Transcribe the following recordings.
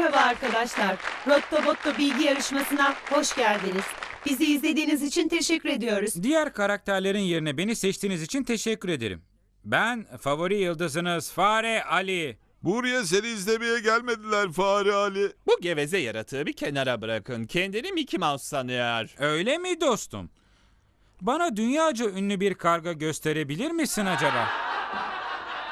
Merhaba arkadaşlar. Rotto Botto bilgi yarışmasına hoş geldiniz. Bizi izlediğiniz için teşekkür ediyoruz. Diğer karakterlerin yerine beni seçtiğiniz için teşekkür ederim. Ben favori yıldızınız Fare Ali. Buraya seni izlemeye gelmediler Fare Ali. Bu geveze yaratığı bir kenara bırakın. Kendini Mickey Mouse sanıyor. Öyle mi dostum? Bana dünyaca ünlü bir karga gösterebilir misin acaba?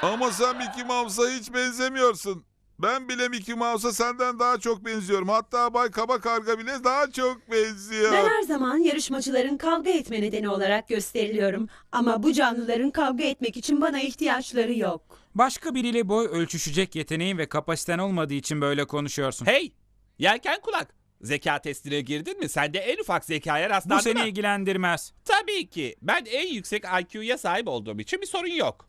Ama sen Mickey Mouse'a hiç benzemiyorsun. Ben bile Mickey Mouse'a senden daha çok benziyorum. Hatta Bay Kaba Karga bile daha çok benziyor. Ben her zaman yarışmacıların kavga etme nedeni olarak gösteriliyorum. Ama bu canlıların kavga etmek için bana ihtiyaçları yok. Başka biriyle boy ölçüşecek yeteneğin ve kapasiten olmadığı için böyle konuşuyorsun. Hey! Yelken kulak. Zeka testine girdin mi? Sen de en ufak zekaya Bu rastladın seni mı? ilgilendirmez. Tabii ki. Ben en yüksek IQ'ya sahip olduğum için bir sorun yok.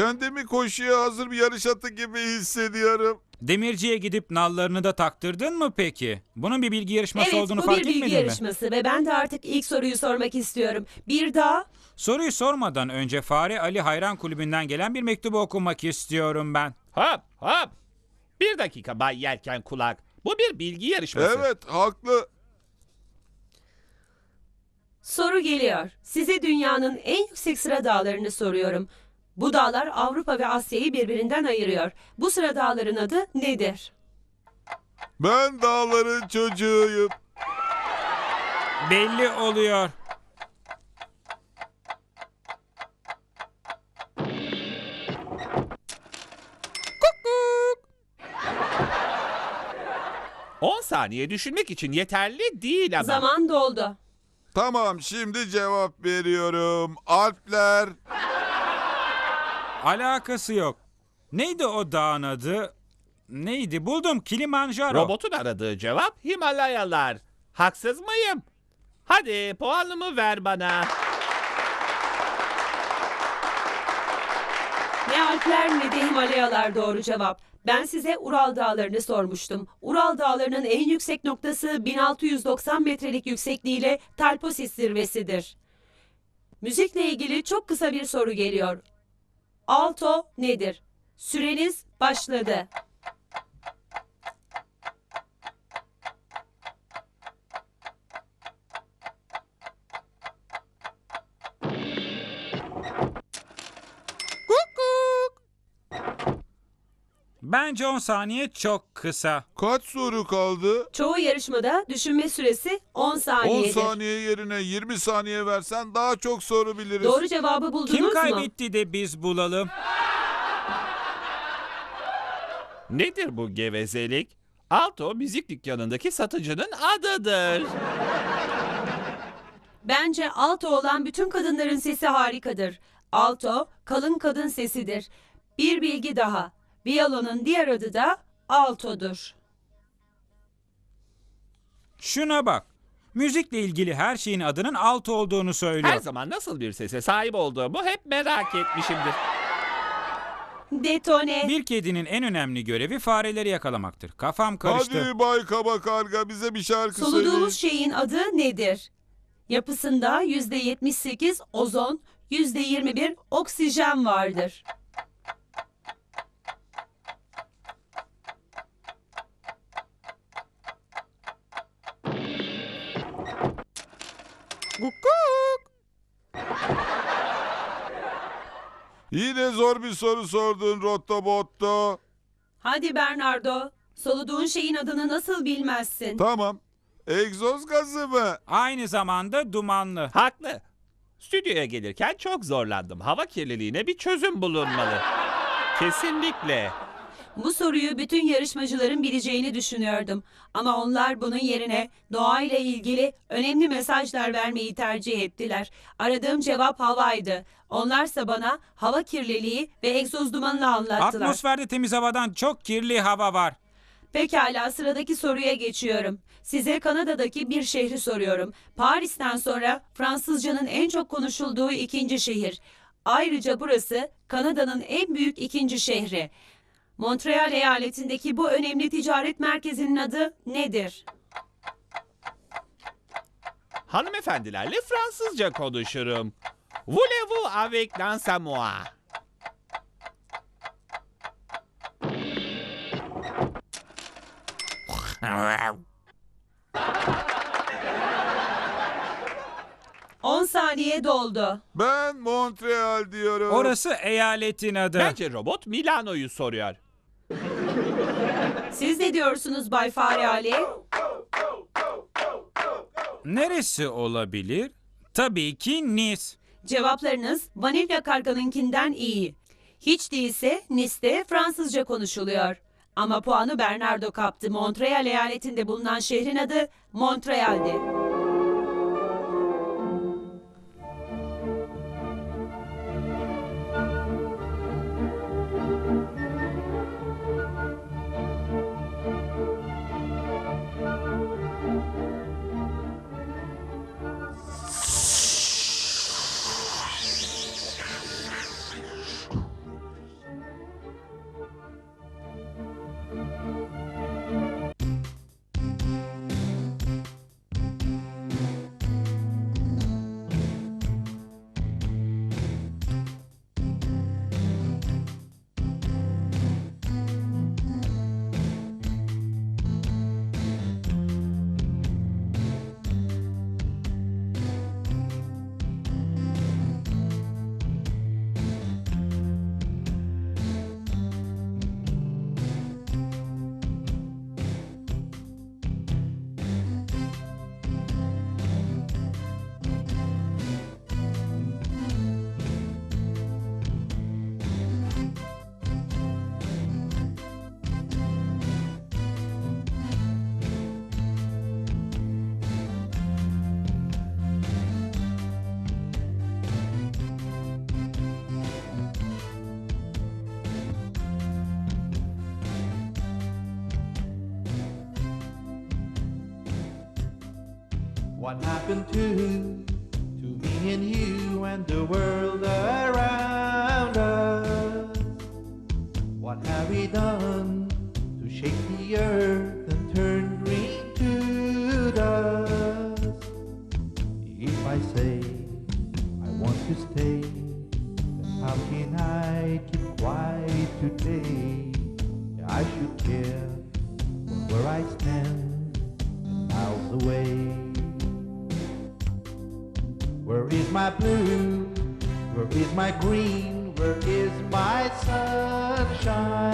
Kendimi koşuya hazır bir yarış atı gibi hissediyorum. Demirciye gidip nallarını da taktırdın mı peki? Bunun bir bilgi yarışması evet olduğunu bu fark bir bilgi etmedin mi? yarışması ve ben de artık ilk soruyu sormak istiyorum. Bir daha Soruyu sormadan önce Fare Ali Hayran Kulübü'nden gelen bir mektubu okumak istiyorum ben. Hop hop. Bir dakika Bay Yelken kulak. Bu bir bilgi yarışması. Evet haklı. soru geliyor. Size dünyanın en yüksek sıra dağlarını soruyorum. Bu dağlar Avrupa ve Asya'yı birbirinden ayırıyor. Bu sıra dağların adı nedir? Ben dağların çocuğuyum. Belli oluyor. Hı. 10 saniye düşünmek için yeterli değil ama. Zaman doldu. Tamam şimdi cevap veriyorum. Alpler. Alakası yok. Neydi o dağın adı? Neydi? Buldum. Kilimanjaro. Robotun aradığı cevap Himalayalar. Haksız mıyım? Hadi puanımı ver bana. Ne Alpler ne de Himalayalar doğru cevap. Ben size Ural Dağları'nı sormuştum. Ural Dağları'nın en yüksek noktası 1690 metrelik yüksekliğiyle Talposis zirvesidir. Müzikle ilgili çok kısa bir soru geliyor. Alto nedir? Süreniz başladı. Bence 10 saniye çok kısa. Kaç soru kaldı? Çoğu yarışmada düşünme süresi 10 10 saniyedir. saniye yerine 20 saniye versen daha çok soru biliriz. Doğru cevabı buldunuz Kim mu? kaybetti de biz bulalım? Nedir bu gevezelik? Alto müzik dükkanındaki satıcının adıdır. Bence alto olan bütün kadınların sesi harikadır. Alto, kalın kadın sesidir. Bir bilgi daha. Viyolonun diğer adı da altodur. Şuna bak. Müzikle ilgili her şeyin adının alto olduğunu söylüyor. Her zaman nasıl bir sese sahip olduğumu hep merak etmişimdir. Detone. Bir kedinin en önemli görevi fareleri yakalamaktır. Kafam karıştı. Hadi Bay Kaba Karga bize bir şarkı söyleyin. Soluduğumuz şeyin adı nedir? Yapısında %78 ozon, %21 oksijen vardır. Yine zor bir soru sordun Rotto Botto. Hadi Bernardo, soluduğun şeyin adını nasıl bilmezsin? Tamam. Egzoz gazı mı? Aynı zamanda dumanlı. Haklı. Stüdyoya gelirken çok zorlandım. Hava kirliliğine bir çözüm bulunmalı. Kesinlikle. Bu soruyu bütün yarışmacıların bileceğini düşünüyordum. Ama onlar bunun yerine doğayla ilgili önemli mesajlar vermeyi tercih ettiler. Aradığım cevap havaydı. Onlarsa bana hava kirliliği ve egzoz dumanını anlattılar. Atmosferde temiz havadan çok kirli hava var. Pekala sıradaki soruya geçiyorum. Size Kanada'daki bir şehri soruyorum. Paris'ten sonra Fransızcanın en çok konuşulduğu ikinci şehir. Ayrıca burası Kanada'nın en büyük ikinci şehri. Montreal eyaletindeki bu önemli ticaret merkezinin adı nedir? Hanımefendilerle Fransızca konuşurum. Voulez-vous avec dans à moi? On saniye doldu. Ben Montreal diyorum. Orası eyaletin adı. Bence robot Milano'yu soruyor. Siz ne diyorsunuz Bay Fare Ali? Neresi olabilir? Tabii ki Nice. Cevaplarınız Vanilya Karga'nınkinden iyi. Hiç değilse Nice'de Fransızca konuşuluyor. Ama puanı Bernardo kaptı. Montreal eyaletinde bulunan şehrin adı Montreal'di. What happened to to me and you and the world around us? What have we done to shake the earth and turn green to dust? If I say I want to stay, then how can I keep quiet today? I should care where I stand and miles away. Where is my blue? Where is my green? Where is my sunshine?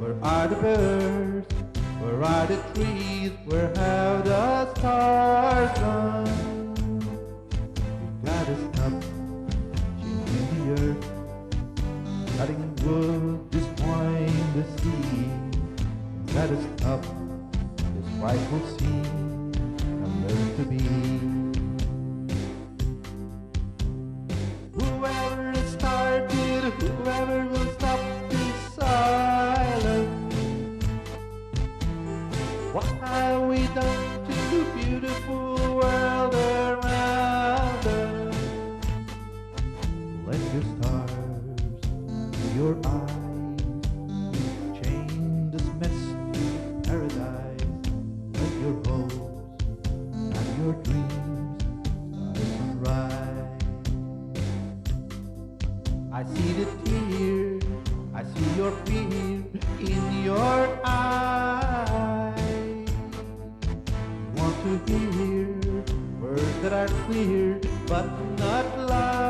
Where are the birds? Where are the trees? Where have the stars gone? We gotta stop changing the earth, cutting wood, but not lies.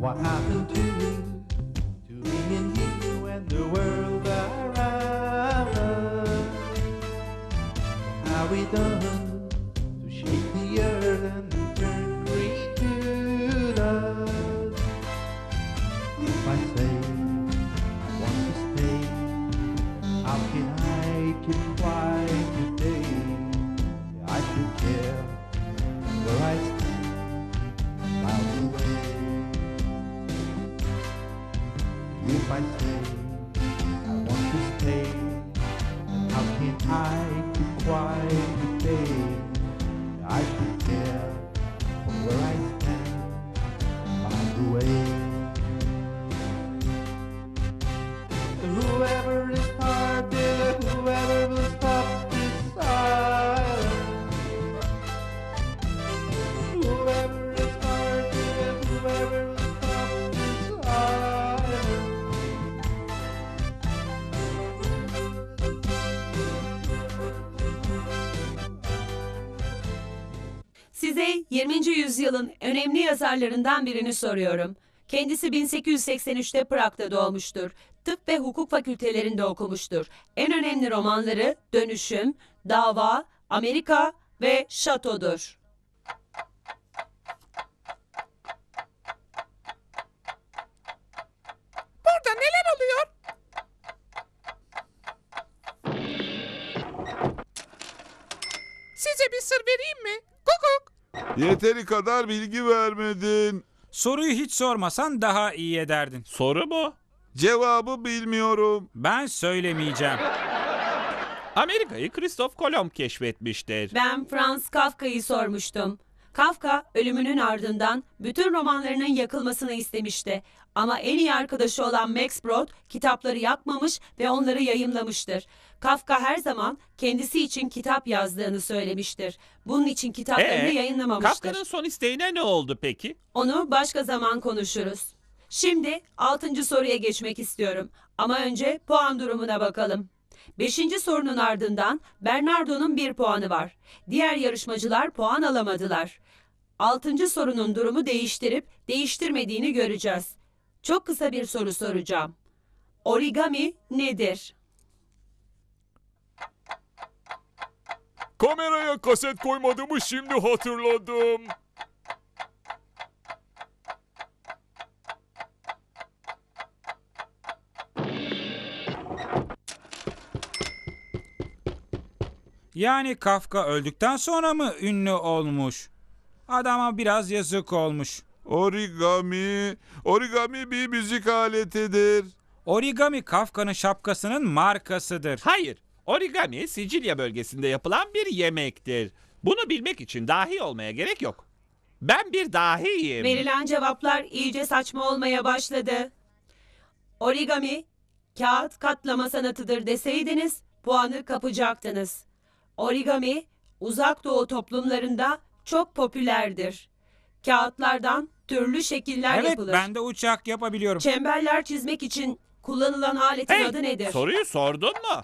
What happened to you, to me and you and the world around us? We we done to shake the earth and turn green to dust? If I say I want to stay, how can I keep quiet Size 20. yüzyılın önemli yazarlarından birini soruyorum. Kendisi 1883'te Prag'da doğmuştur. Tıp ve hukuk fakültelerinde okumuştur. En önemli romanları Dönüşüm, Dava, Amerika ve Şato'dur. Burada neler oluyor? Size bir sır vereyim mi? Kukuk. Yeteri kadar bilgi vermedin. Soruyu hiç sormasan daha iyi ederdin. Soru mu? Cevabı bilmiyorum. Ben söylemeyeceğim. Amerika'yı Christoph Kolomb keşfetmiştir. Ben Franz Kafka'yı sormuştum. Kafka ölümünün ardından bütün romanlarının yakılmasını istemişti. Ama en iyi arkadaşı olan Max Brod kitapları yakmamış ve onları yayımlamıştır. Kafka her zaman kendisi için kitap yazdığını söylemiştir. Bunun için kitaplarını Ee, yayınlamamıştır. Kafka'nın son isteğine ne oldu peki? Onu başka zaman konuşuruz. Şimdi altıncı soruya geçmek istiyorum. Ama önce puan durumuna bakalım. Beşinci sorunun ardından Bernardo'nun bir puanı var. Diğer yarışmacılar puan alamadılar. Altıncı sorunun durumu değiştirip değiştirmediğini göreceğiz. Çok kısa bir soru soracağım. Origami nedir? Kameraya kaset koymadığımı şimdi hatırladım. Yani Kafka öldükten sonra mı ünlü olmuş? Adama biraz yazık olmuş. Origami, origami bir müzik aletidir. Origami Kafka'nın şapkasının markasıdır. Hayır. Origami Sicilya bölgesinde yapılan bir yemektir. Bunu bilmek için dahi olmaya gerek yok. Ben bir dahiyim. Verilen cevaplar iyice saçma olmaya başladı. Origami, kağıt katlama sanatıdır deseydiniz puanı kapacaktınız. Origami, uzak doğu toplumlarında çok popülerdir. Kağıtlardan türlü şekiller Evet yapılır. ben de uçak yapabiliyorum. Çemberler çizmek için kullanılan aletin Hey, adı nedir? soruyu sordun mu?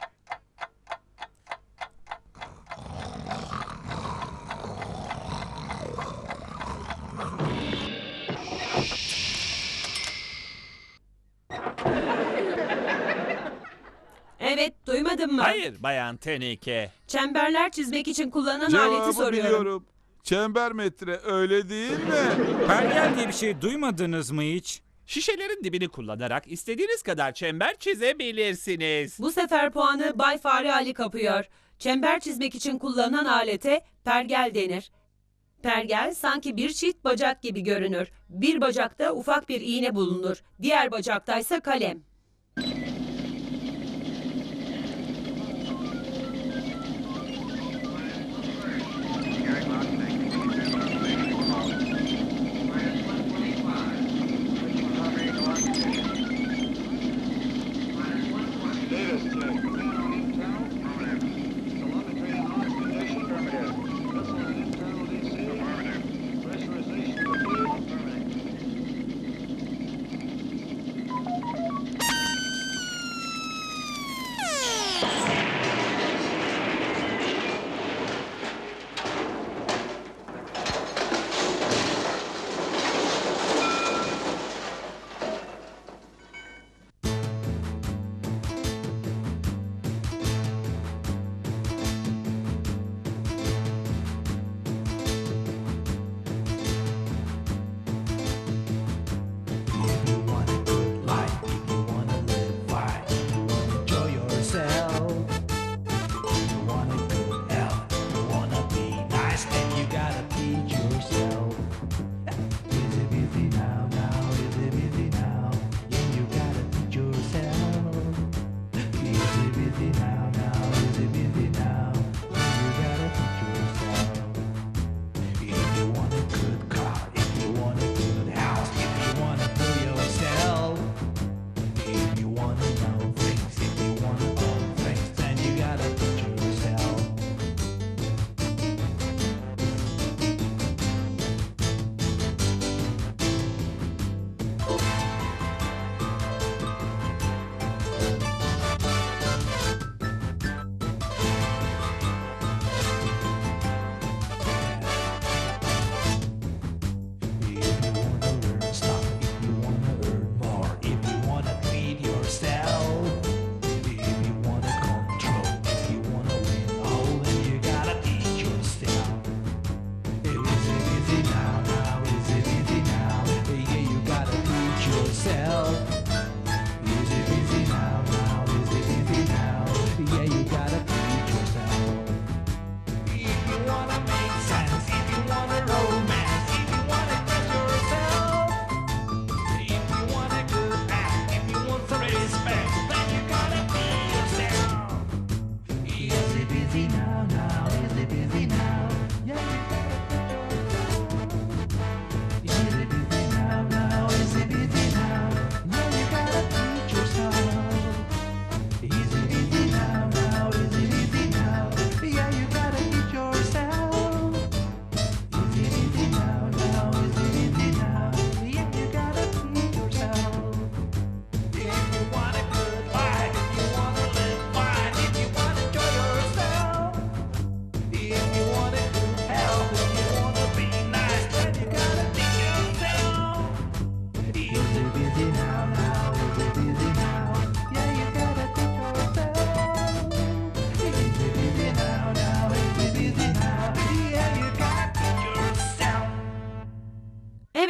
Duymadın mı? Hayır Bayan Tenike. Çemberler çizmek için kullanılan aleti Cevabı soruyorum. biliyorum. Çember metre öyle değil mi? Pergel diye bir şey duymadınız mı hiç? Şişelerin dibini kullanarak istediğiniz kadar çember çizebilirsiniz. Bu sefer puanı Bay Fare Ali kapıyor. Çember çizmek için kullanılan alete pergel denir. Pergel sanki bir çift bacak gibi görünür. Bir bacakta ufak bir iğne bulunur. Diğer bacaktaysa kalem.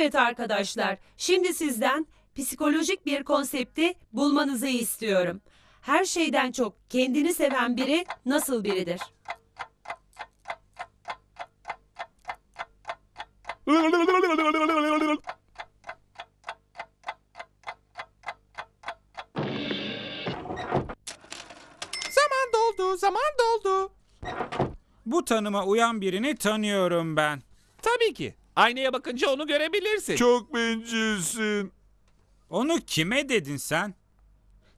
Evet arkadaşlar, şimdi sizden psikolojik bir konsepti bulmanızı istiyorum. Her şeyden çok kendini seven biri nasıl biridir? Zaman doldu, zaman doldu. Bu tanıma uyan birini tanıyorum ben. Tabii ki. Aynaya bakınca onu görebilirsin. Çok bencilsin. Onu kime dedin sen?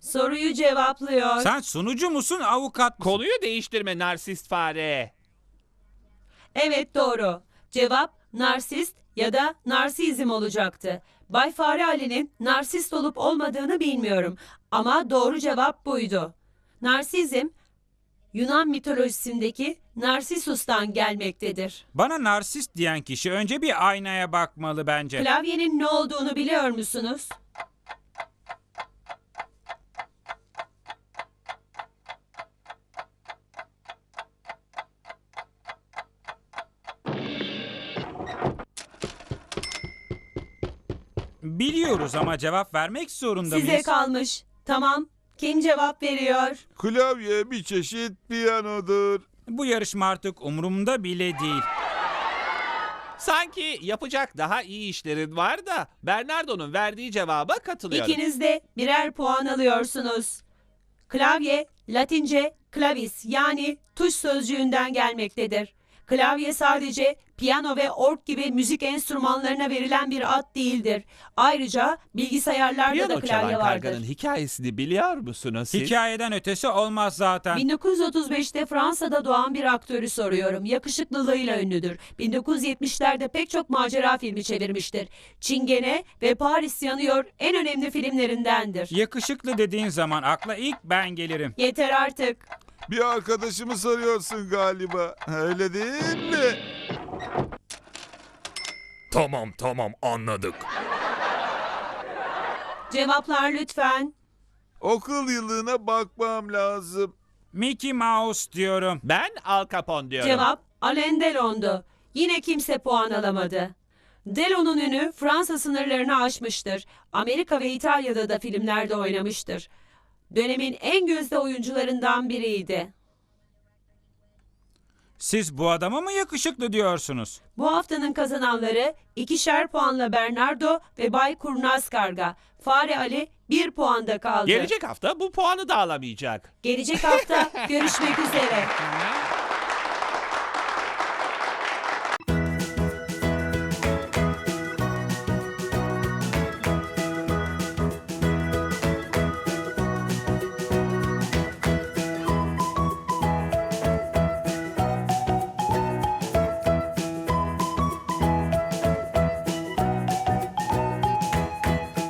Soruyu cevaplıyor. Sen sunucu musun, avukat mısın? Konuyu değiştirme narsist fare. Evet doğru. Cevap narsist ya da narsizm olacaktı. Bay Fare Ali'nin narsist olup olmadığını bilmiyorum ama doğru cevap buydu. Narsizm Yunan mitolojisindeki Narsisus'tan gelmektedir. Bana narsist diyen kişi önce bir aynaya bakmalı bence. Klavyenin ne olduğunu biliyor musunuz? Biliyoruz ama cevap vermek zorunda Size mıyız? kalmış. Tamam. Kim cevap veriyor? Klavye bir çeşit piyanodur. Bu yarışma artık umurumda bile değil. Sanki yapacak daha iyi işlerin var da Bernardo'nun verdiği cevaba katılıyorum. İkiniz de birer puan alıyorsunuz. Klavye, Latince klavis yani tuş sözcüğünden gelmektedir. Klavye sadece piyano ve org gibi müzik enstrümanlarına verilen bir ad değildir. Ayrıca bilgisayarlarda da Piyano klavye çalan vardır. karganın hikayesini biliyor musunuz siz? Hikayeden ötesi olmaz zaten. 1935'te Fransa'da doğan bir aktörü soruyorum. Yakışıklılığıyla ünlüdür. 1970'lerde pek çok macera filmi çevirmiştir. Çingene ve Paris Yanıyor en önemli filmlerindendir. Yakışıklı dediğin zaman akla ilk ben gelirim. Yeter artık. Bir arkadaşımı soruyorsun galiba. Öyle değil mi? Tamam tamam anladık. Cevaplar lütfen. Okul yıllığına bakmam lazım. Mickey Mouse diyorum. Ben Al Capone diyorum. Cevap Alain Delon'du. Yine kimse puan alamadı. Delon'un ünü Fransa sınırlarını aşmıştır. Amerika ve İtalya'da da filmlerde oynamıştır. Dönemin en gözde oyuncularından biriydi. Siz bu adama mı yakışıklı diyorsunuz? Bu haftanın kazananları ikişer puanla Bernardo ve Bay Kurnaz Karga. Fare Ali bir puanda kaldı. Gelecek hafta bu puanı da alamayacak. Gelecek hafta görüşmek üzere.